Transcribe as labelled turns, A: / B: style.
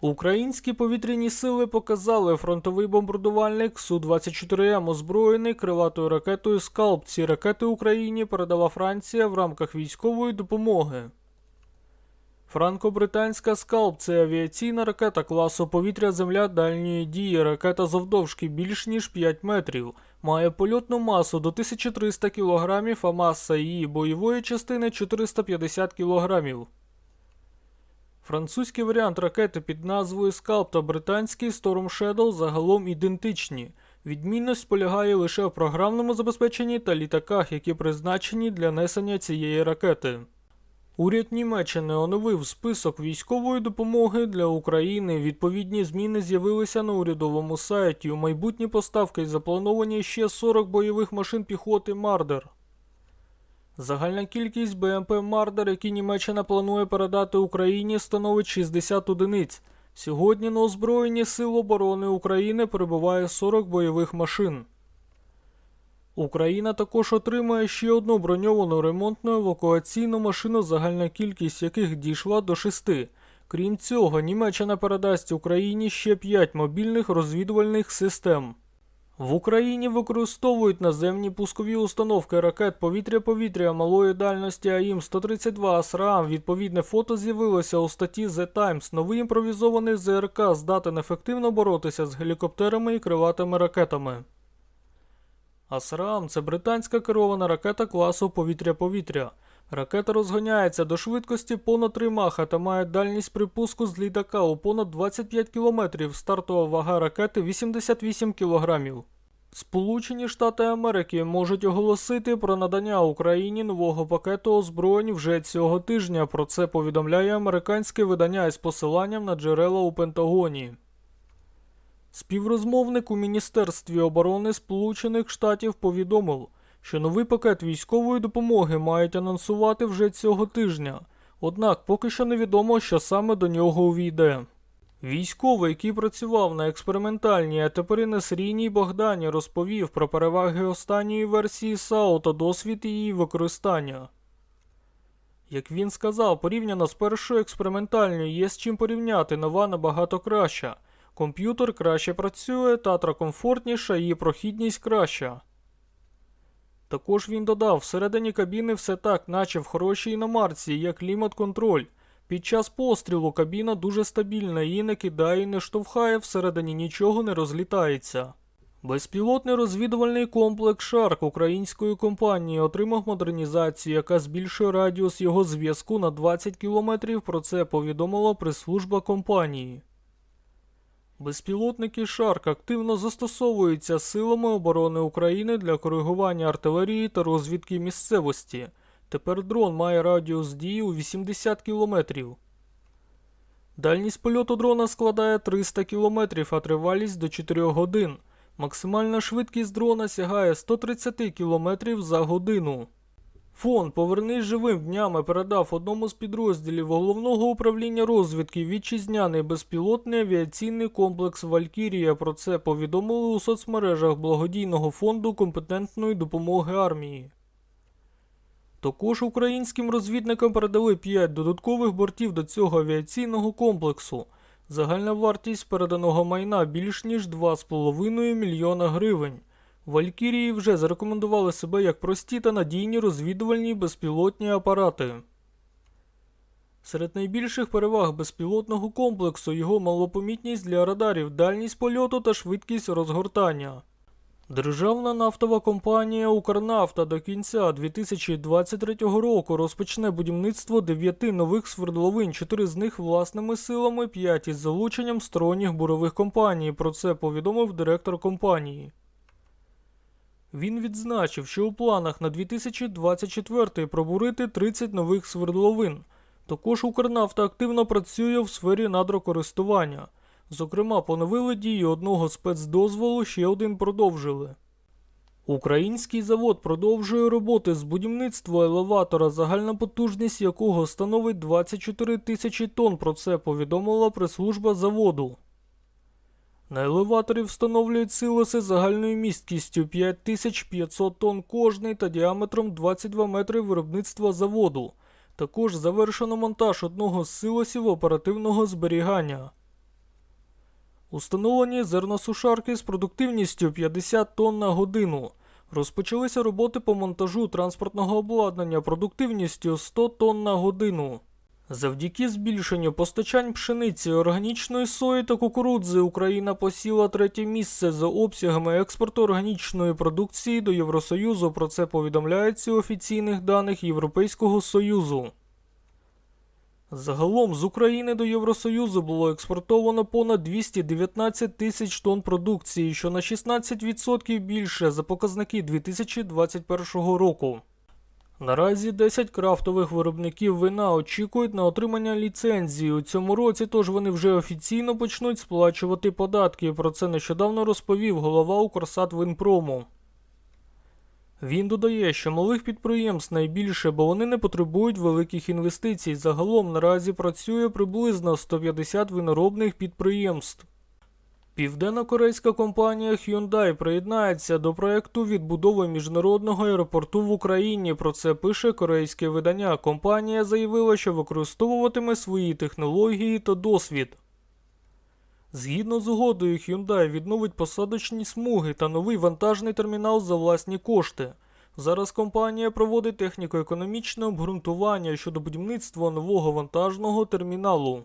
A: Українські повітряні сили показали фронтовий бомбардувальник Су-24М озброєний крилатою ракетою «Скалп». Ці ракети Україні передала Франція в рамках військової допомоги. Франко-британська «Скалп» – це авіаційна ракета класу повітря-земля дальньої дії. Ракета завдовжки більш ніж 5 метрів. Має польотну масу до 1300 кг, а маса її бойової частини 450 кг. Французький варіант ракети під назвою Скалп та британський Storm Shadow загалом ідентичні. Відмінність полягає лише в програмному забезпеченні та літаках, які призначені для несення цієї ракети. Уряд Німеччини оновив список військової допомоги для України. Відповідні зміни з'явилися на урядовому сайті. У майбутні поставки заплановані ще 40 бойових машин піхоти Мардер. Загальна кількість БМП Мардер, які Німеччина планує передати Україні, становить 60 одиниць. Сьогодні на озброєнні Сил оборони України перебуває 40 бойових машин. Україна також отримає ще одну броньовану ремонтну евакуаційну машину, загальна кількість яких дійшла до 6. Крім цього, Німеччина передасть Україні ще 5 мобільних розвідувальних систем. В Україні використовують наземні пускові установки ракет повітря-повітря малої дальності АІМ-132 АСРААМ. Відповідне фото з'явилося у статті The Times. Новий імпровізований ЗРК здатен ефективно боротися з гелікоптерами і крилатими ракетами. АСРААМ – це британська керована ракета класу повітря-повітря. Ракета розганяється до швидкості понад 3 маха та має дальність припуску з літака у понад 25 км. Стартова вага ракети 88 кг. Сполучені Штати Америки можуть оголосити про надання Україні нового пакету озброєнь вже цього тижня. Про це повідомляє американське видання із посиланням на джерела у Пентагоні. Співрозмовник у Міністерстві оборони Сполучених Штатів повідомив, що новий пакет військової допомоги мають анонсувати вже цього тижня. Однак поки що невідомо, що саме до нього увійде. Військовий, який працював на експериментальній, а тепер і на серійній Богдані, розповів про переваги останньої версії САУ та досвід її використання. Як він сказав, порівняно з першою експериментальною є з чим порівняти, нова набагато краща. Комп'ютер краще працює, татра комфортніша, її прохідність краща. Також він додав, всередині кабіни все так, наче в хорошій іномарці, як клімат-контроль. Під час пострілу кабіна дуже стабільна, її не кидає і не штовхає, всередині нічого не розлітається. Безпілотний розвідувальний комплекс Шарк української компанії отримав модернізацію, яка збільшує радіус його зв'язку на 20 км. Про це повідомила прес-служба компанії. Безпілотники Шарк активно застосовуються силами оборони України для коригування артилерії та розвідки місцевості. Тепер дрон має радіус дії у 80 км. Дальність польоту дрона складає 300 км, а тривалість до 4 годин. Максимальна швидкість дрона сягає 130 км за годину. Фонд Повернись живим днями передав одному з підрозділів головного управління розвідки вітчизняний безпілотний авіаційний комплекс Валькірія. Про це повідомили у соцмережах благодійного фонду компетентної допомоги армії. Також українським розвідникам передали 5 додаткових бортів до цього авіаційного комплексу. Загальна вартість переданого майна більш ніж 2,5 мільйона гривень. Валькірії вже зарекомендували себе як прості та надійні розвідувальні безпілотні апарати. Серед найбільших переваг безпілотного комплексу його малопомітність для радарів, дальність польоту та швидкість розгортання. Державна нафтова компанія Укрнафта до кінця 2023 року розпочне будівництво 9 нових свердловин, 4 з них власними силами, 5 із залученням сторонніх бурових компаній. Про це повідомив директор компанії. Він відзначив, що у планах на 2024 пробурити 30 нових свердловин. Також Укрнафта активно працює в сфері надрокористування. Зокрема, поновили дію одного спецдозволу, ще один продовжили. Український завод продовжує роботи з будівництва елеватора, загальна потужність якого становить 24 тисячі тонн. Про це повідомила прес-служба заводу. На елеваторі встановлюють силоси загальною місткістю 5500 тонн кожний та діаметром 22 метри виробництва заводу. Також завершено монтаж одного з силосів оперативного зберігання. Установлені зерносушарки з продуктивністю 50 тонн на годину. Розпочалися роботи по монтажу транспортного обладнання продуктивністю 100 тонн на годину. Завдяки збільшенню постачань пшениці, органічної сої та кукурудзи Україна посіла третє місце за обсягами експорту органічної продукції до Євросоюзу. Про це повідомляється у офіційних даних Європейського Союзу. Загалом з України до Євросоюзу було експортовано понад 219 тисяч тонн продукції, що на 16% більше за показники 2021 року. Наразі 10 крафтових виробників вина очікують на отримання ліцензії у цьому році, тож вони вже офіційно почнуть сплачувати податки. Про це нещодавно розповів голова Укрсат Винпрому. Він додає, що малих підприємств найбільше, бо вони не потребують великих інвестицій. Загалом наразі працює приблизно 150 виноробних підприємств. Південно-корейська компанія Hyundai приєднається до проекту відбудови міжнародного аеропорту в Україні. Про це пише корейське видання. Компанія заявила, що використовуватиме свої технології та досвід. Згідно з угодою, Hyundai відновить посадочні смуги та новий вантажний термінал за власні кошти. Зараз компанія проводить техніко-економічне обґрунтування щодо будівництва нового вантажного терміналу.